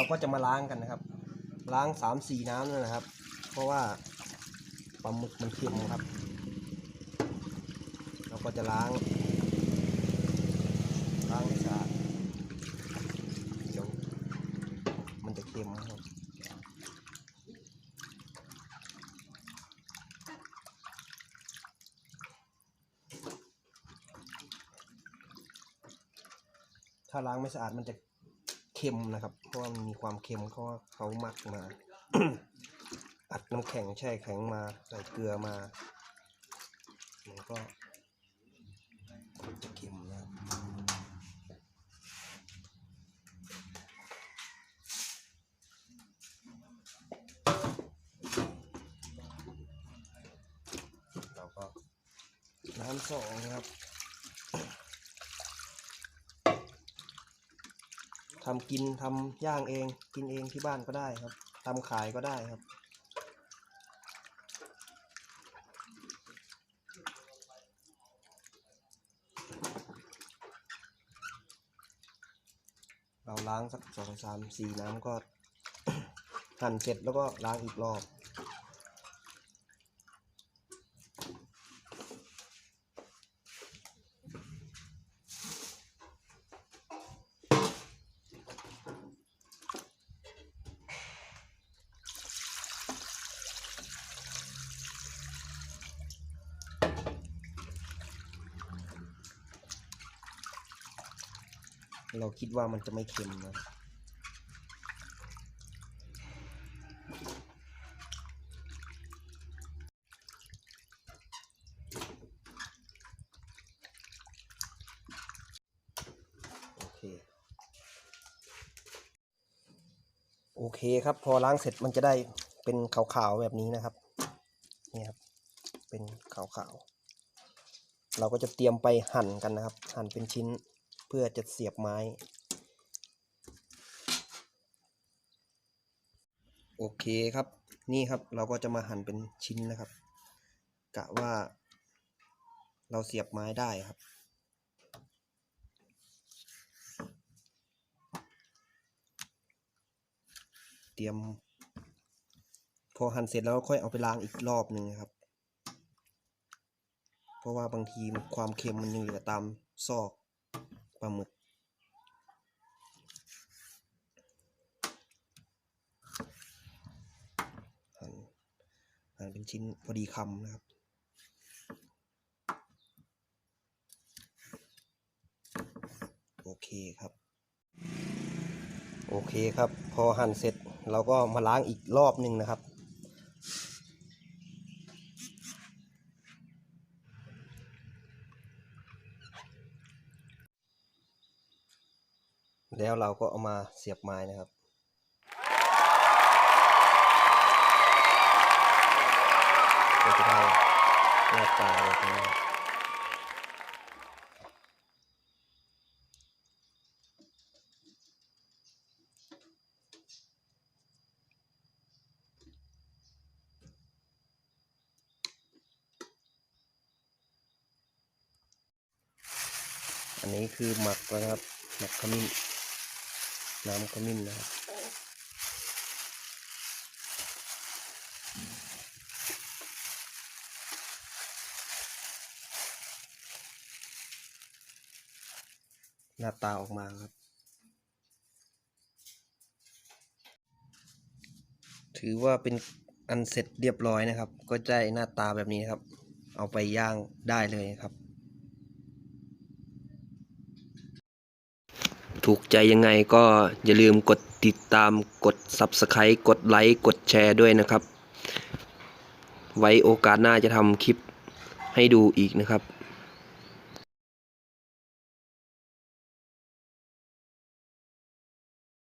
เราก็จะมาล้างกันนะครับ ล้างสามสี่น้ำนั่นะครับ เพราะว่าปลาหมึกมันเค็มครับ เราก็จะล้าง ล้างให้สะอาดเดี๋ยวมันจะเค็มครับถ้าล้างไม่สะอาดมันจะ เค็มนะครับ เพราะว่ามันมีความเค็มเพราเขามักมา อัดน้ำแข็งแช่แข็งมาใส่เกลือมามันก็จะเค็มนะครับเราก็น้ำสองนะครับ ทำกินทำย่างเอง กินเองที่บ้านก็ได้ครับทำขายก็ได้ครับ เราล้างสักสองสามสี่น้ำก็หั่นเสร็จแล้วก็ล้างอีกรอบ เราคิดว่ามันจะไม่เค็มนะโอเคโอเคครับ พอล้างเสร็จมันจะได้เป็นขาวๆแบบนี้นะครับนี่ครับ เป็นขาวๆเราก็จะเตรียมไปหั่นกันนะครับ หั่นเป็นชิ้น เพื่อจะเสียบไม้ โอเคครับ นี่ครับเราก็จะมาหั่นเป็นชิ้นนะครับ กะว่า เราเสียบไม้ได้ครับเตรียม พอหั่นเสร็จแล้วค่อยเอาไปล้างอีกรอบหนึ่งครับ เพราะว่าบางทีความเค็มมันยังอยู่ตามซอก ปลาหมึก หั่นหั่นเป็นชิ้นพอดีคำนะครับโอเคครับ โอเคครับ พอหั่นเสร็จเราก็มาล้างอีกรอบหนึ่งนะครับ แล้วเราก็เอามาเสียบไม้นะครับก็จะได้หน้าตาแบบนี้อันนี้คือหมักแล้วนะครับหมักขมิ้น น้ำขมิ้นนะครับหน้าตาออกมาครับ ถือว่าเป็นอันเสร็จเรียบร้อยนะครับ ก็ได้หน้าตาแบบนี้ครับ เอาไปย่างได้เลยครับ ถูกใจยังไงก็อย่าลืมกดติดตามกด Subscribe กดไลค์กดแชร์ด้วยนะครับ ไว้โอกาสหน้าจะทำคลิปให้ดูอีกนะครับ